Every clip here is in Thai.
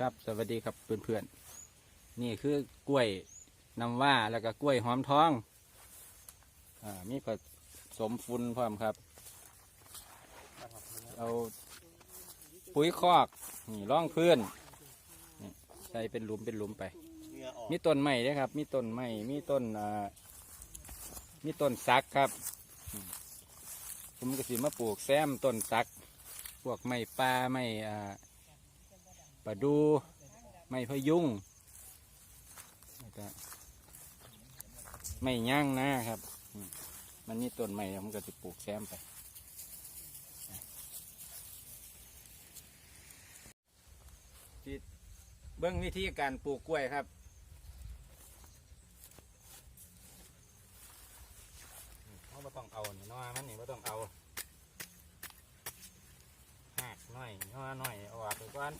ครับสวัสดีครับเพื่อนๆนี่คือกล้วยน้ำว่าแล้วก็กล้วยหอมทองอ่ามีผสมฟุ้นพร้อมครับ เอาปุ๋ยคอกนี่ร่องพื้นนี่ใส่เป็นหลุมเป็นหลุมไป เหงื่อออกมีต้นไม้ด้วยครับ มีต้นไม้มีต้นอ่ามีต้นสักครับอืมผมก็สิมาปลูกแซมต้นสัก พวกไม้ปลาไม้อ่า ประดูไม้พยุงไม้ย่างนะครับ มันมีต้นไม้ผมก็จะปลูกแซมไปที่เบื้องวิธีการปลูกกล้วยครับเขาไม่ต้องเอานี่น้อยมันนี่ไม่ต้องเอาหักหน่อยน้อหน่อยอาออกไปก่อน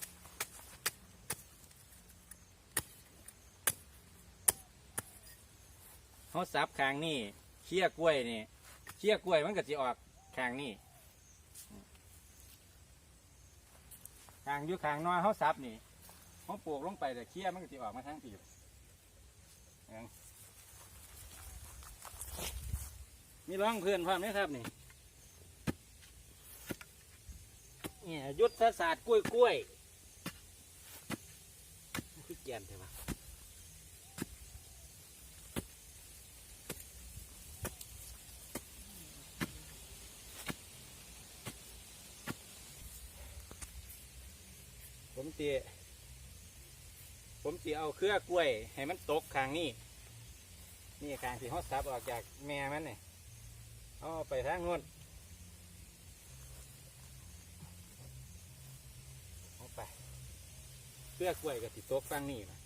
เขาสับคางนี่เคี่ยกล้วยนี่เคี่ยกล้วยมันก็จะออกคางนี่คางอยู่คางน้อยเขาสับนี่เขาปลูกลงไปแต่เคี่ยมันก็จะออกมาทั้งปีบมีร้องเพื่อนพร้อมไหมครับนี่เนี่ยยุทธศาสตร์กล้วยกล้วยคือแกนใช่ปะ ผมตีผมตีเอาเครือกล้วย ให้มันตกข้างนี้นี่ข้างที่เขาซับออกจากแม่มันเนี่ยเอาไปทางโน้นเอาไปเครื่อกล้วยกับติดโต๊ะฟังนี่นะ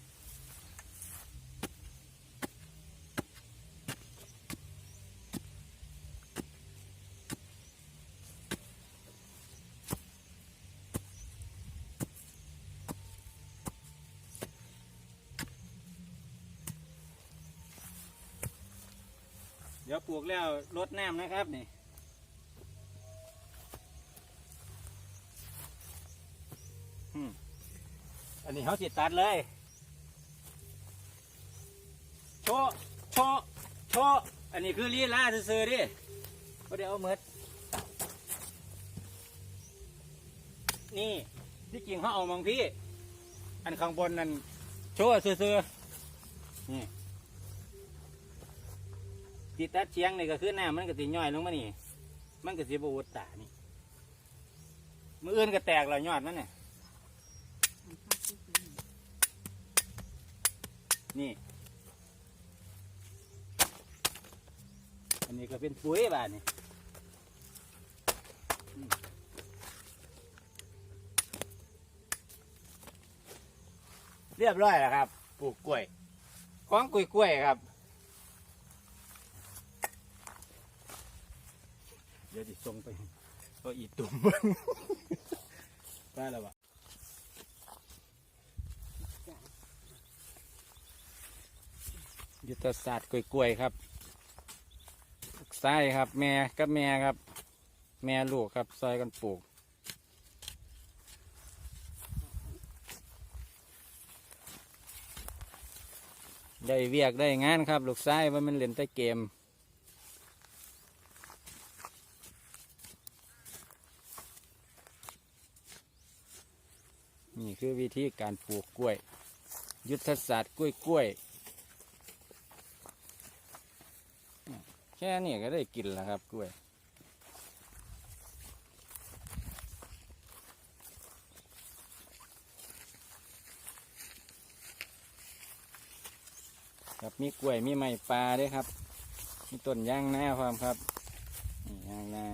ดี๋ยวปลูกแล้วรดน้ำนะครับนี่อันนี้เขาสิตัดเลย โชโชโชอันนี้คือลีลาซื่อดิก็เดี๋ยวเอาเมดนี่ที่จริงเขาเอามองพี่ อันข้างบนนั่นโชะซื่อๆนี่ ที่ตัดเชียงนี่ก็คือหน้ามันก็ติย่อยลงมานี่ มันก็สิบอุดตานี่มืออื่นก็แตกแล้วยอดมันเนี่ยนี่ อันนี้ก็เป็นปุ๋ยบ้านนี่เรียบร้อยแล้วครับ ปลูกกล้วย ของกล้วยกล้วยครับ เดี๋ยวจะส่งไปก็อีตุ่มเบิ้งได้แล้ววะยุทธศาสตร์กล้วยๆครับไส้ครับ แม่กับแม่ครับ แม่ลูกครับซอยกันปลูกได้เวียกได้งานครับ ลูกไส้ว่ามันเล่นแต่เกม นี่การปลูกกล้วย ยุทธศาสตร์กล้วยๆแค่นี้ก็ได้กินแล้วครับกล้วย ครับมีกล้วยมีไม้ปลาด้วยครับ มีต้นย่างหน้าความครับนี่ย่างหน้า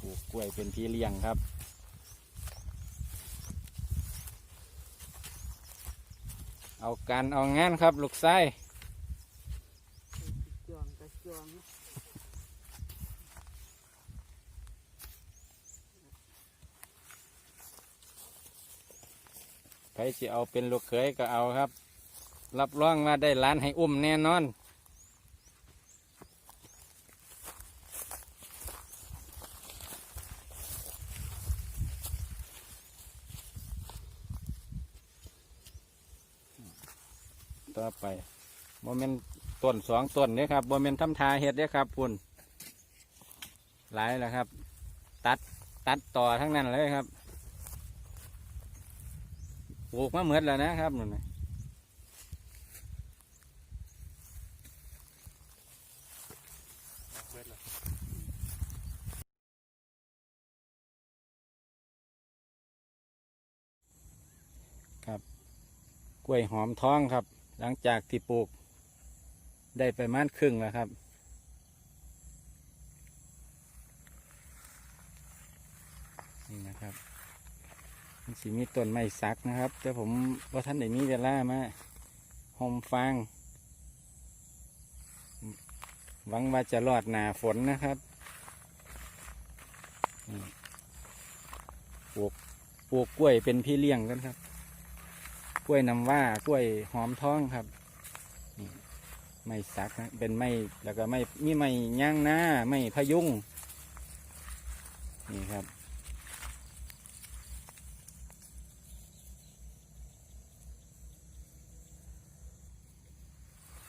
ปลูกกล้วยเป็นพี่เลี้ยงครับ เอาการเอางานครับลูกไส้จวงกระจวงใครสิเอาเป็นลูกเขยก็เอาครับ รับรองว่าได้ร้านให้อุ้มแน่นอน ต่อไปโมเมนต้นสองต้นเนี่ยครับโมเมนทำทาเฮ็ดเนี่ยครับคุณหลายแล้วครับ ตัดตัดต่อทั้งนั้นเลยครับปลูกมาเหมือนแล้วนะครับนั่นน่ะกล้วยหอมท้องครับ หลังจากที่ปลูก ได้ไประมาณครึ่งแล้วครับ นี่นะครับมันสิมีต้นไม้สักนะครับ แต่ผมว่าท่านได้มีเวลามาหอมฟางหวังว่าจะรอดหนาฝนนะครับปลูกปลูกกล้วยเป็นพี่เลี้ยงกันครับ กล้วยน้ำว่ากล้วยหอมท้องครับนี่ไม้สักนะเป็นไม้แล้วก็ไม้มีไม้ย่างหน้าไม้พยุงนี่ครับ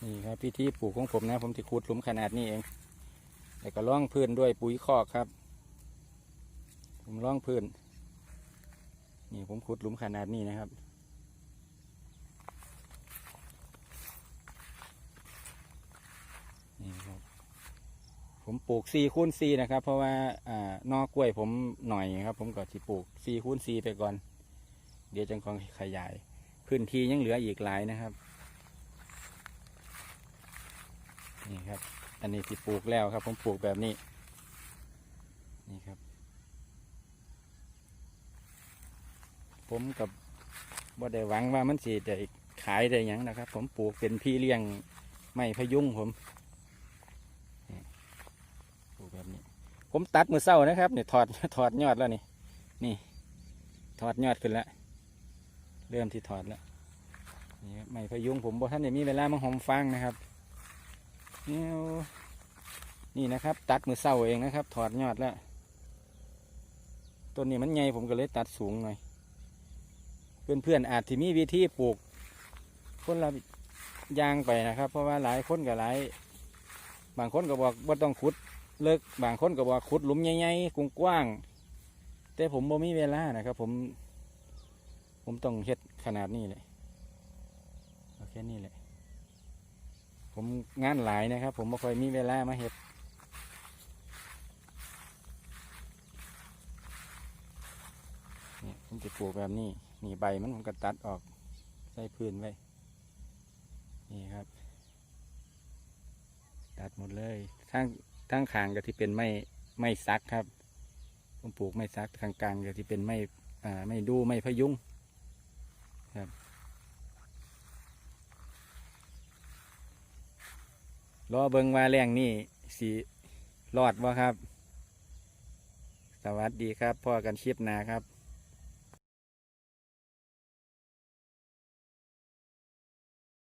นี่ครับพิธีปลูกของผมนะ ผมจะขุดหลุมขนาดนี้เองแล้วก็ล่องพื้นด้วยปุ๋ยคอกครับ ผมล่องพื้น นี่ผมขุดหลุมขนาดนี้นะครับ นี่ครับ ผมปลูกสี่คูณสี่นะครับ เพราะว่าอ่านอกกล้วยผมหน่อยครับ ผมก็ที่ปลูกสี่คูณสี่ไปก่อน เดี๋ยวจังคองขยาย พื้นที่ยังเหลืออีกหลายนะครับนี่ครับ อันนี้ที่ปลูกแล้วครับ ผมปลูกแบบนี้ นี่ครับ ผมกับบ่ได้หวังว่ามันสิได้ขายได้ยังนะครับ ผมปลูกเป็นพี่เลี้ยง ไม้พยุงผมนี่ปลูกแบบนี้ ผมตัดมือเศร้านะครับนี่ถอดถอดยอดแล้วนี่นี่ ถอดยอดขึ้นแล้วเริ่มที่ถอดแล้วนี่ไม้พยุงผมบ่ท่านได้มีเวลามาหอมฟางนะครับนี่เอานี่นะครับ ตัดมือเศร้าเองนะครับ ถอดยอดแล้วต้นนี้มันใหญ่ผมก็เลยตัดสูงหน่อยเพื่อนๆอาจที่มีวิธีปลูกคนละยางไปนะครับ เพราะว่าหลายคนกับหลาย บางคนก็บอกว่าต้องขุด เลิกบางคนก็บอกขุดหลุมใหญ่ๆกว้างๆแต่ผมบ่มีเวลานะครับ ผม ผมต้องเฮ็ดขนาดนี้เลยเอาแค่นี้แหละ ผมงานหลายนะครับ ผมไม่ค่อยมีเวลามาเห็ดเนี่ยผมจะปลูกแบบนี้นี่ใบมันผมก็ตัดออกใส่พื้นไว้นี่ครับ ตัดหมดเลยทั้ง ทั้งขางก็ที่เป็นไม้ไม้ซักครับผมปลูกไม้ซักทางกลางก็ที่เป็นไม้อ่าไม่ดูไม่พะยุงครับรอเบิงว่าแรงนี่สีรอดวะครับ สวัสดีครับพ่อกันชิปนาครับ